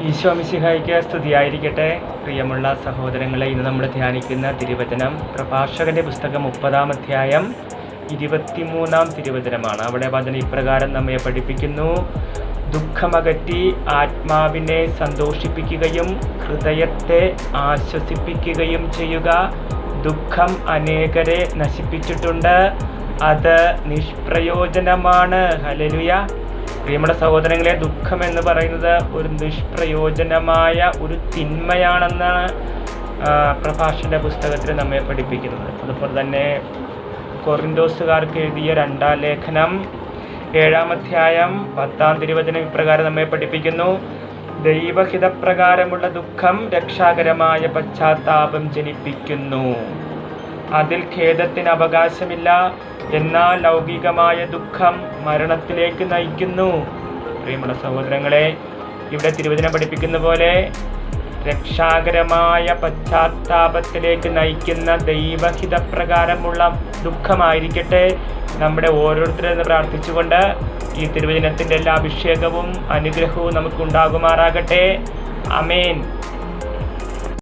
ഈശോ മിശിഹായിക്ക് സ്തുതിയായിരിക്കട്ടെ. പ്രിയമുള്ള സഹോദരങ്ങളെ ഇന്ന് നമ്മൾ ധ്യാനിക്കുന്ന തിരുവചനം പ്രഭാഷകന്റെ പുസ്തകം മുപ്പതാം അധ്യായം ഇരുപത്തിമൂന്നാം തിരുവചനമാണ്. അവിടെ വചന ഇപ്രകാരം നമ്മെ പഠിപ്പിക്കുന്നു. ദുഃഖമകറ്റി ആത്മാവിനെ സന്തോഷിപ്പിക്കുകയും ഹൃദയത്തെ ആശ്വസിപ്പിക്കുകയും ചെയ്യുക. ദുഃഖം അനേകരെ നശിപ്പിച്ചിട്ടുണ്ട്. അത് നിഷ്പ്രയോജനമാണ്. ഹലലുയ പ്രിയമുള്ള സഹോദരങ്ങളെ ദുഃഖം എന്ന് പറയുന്നത് ഒരു നിഷ്പ്രയോജനമായ ഒരു തിന്മയാണെന്നാണ് പ്രഭാഷന്റെ പുസ്തകത്തിൽ നമ്മെ പഠിപ്പിക്കുന്നത്. അതുപോലെ തന്നെ കൊറിൻഡോസുകാർക്ക് എഴുതിയ രണ്ടാം ലേഖനം ഏഴാം അധ്യായം പത്താം തിരുവചനം ഇപ്രകാരം നമ്മെ പഠിപ്പിക്കുന്നു. ദൈവഹിതപ്രകാരമുള്ള ദുഃഖം രക്ഷാകരമായ പശ്ചാത്താപം ജനിപ്പിക്കുന്നു. അതിൽ ഖേദത്തിന് അവകാശമില്ല എന്നാൽ ലൗകികമായ ദുഃഖം മരണത്തിലേക്ക് നയിക്കുന്നു. പ്രിയമുള്ള സഹോദരങ്ങളെ ഇവിടെ തിരുവചനം പഠിപ്പിക്കുന്ന പോലെ രക്ഷാകരമായ പശ്ചാത്താപത്തിലേക്ക് നയിക്കുന്ന ദൈവഹിതപ്രകാരമുള്ള ദുഃഖമായിരിക്കട്ടെ. നമ്മുടെ ഓരോരുത്തരെന്ന് പ്രാർത്ഥിച്ചുകൊണ്ട് ഈ തിരുവചനത്തിന്റെ എല്ലാ അഭിഷേകവും അനുഗ്രഹവും നമുക്കുണ്ടാകുമാറാകട്ടെ. അമേൻ